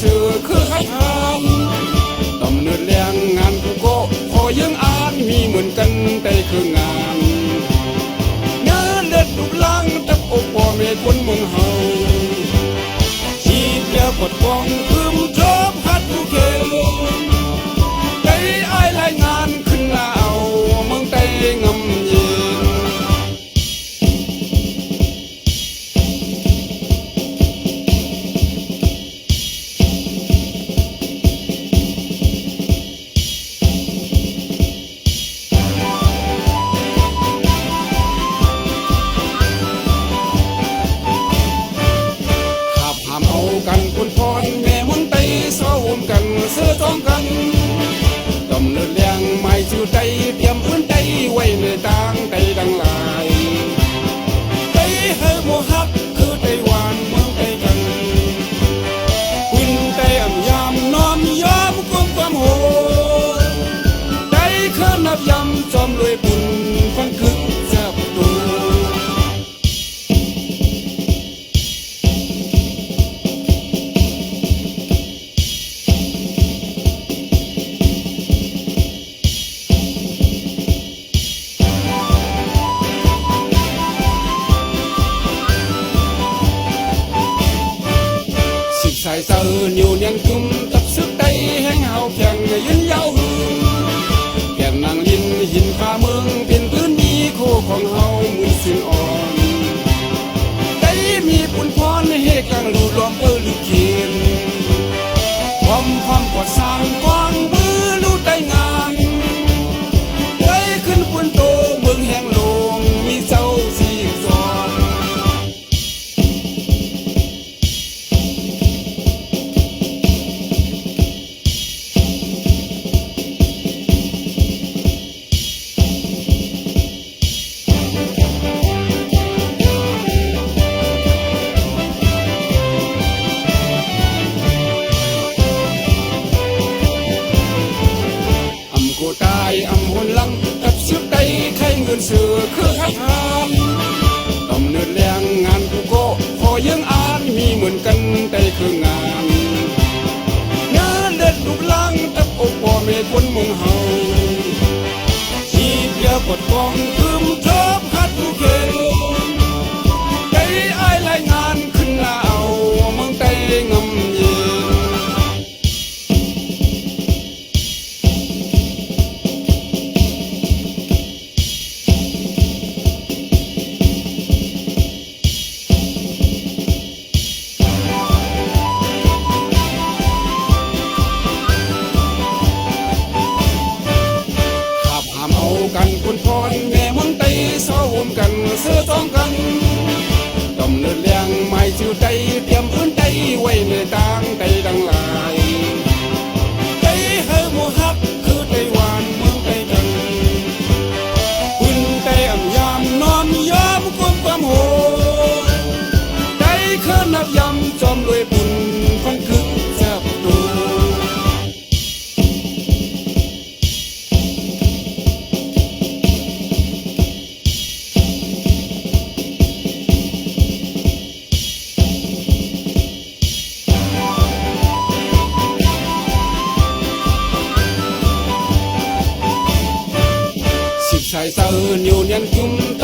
สื่อคือให้ทานตำเนิดแรงงานกูก็พอยังอ่านมีเหมือนกันแต่คืองานเนื้อเลือดดุลังตับอกพ่อแม่คนเมืองเฮาชีดแล้วกดฟองคือ กั สิบสายเสือ nhiều niên cung tập sức tay hẹn hào phèn ยืนยาวหือแก่นนางลินหินฟ้าเมืองเป็นพื้นนี้โคของเฮามือสิ้นอ่อนได้มีปุนพรให้กังรูรอมเปิดลูกเขียนความความกว่าสร้างก สือคือขับหามกำเนิดแรงงานกูก็พอยังอ่านมีเหมือนกันแต่คืองาน งานเด็ดลูกลังตับอกพ่อแม่คนเมืองเฮาชีพเดียกดกอง กันคุณพรแม่มึงตีซ้อมกันเสื้อจ้องกันต้มเนิดเลี้ยงไม่ชิวใจเตรียมพื้นใจ สิบสายเสื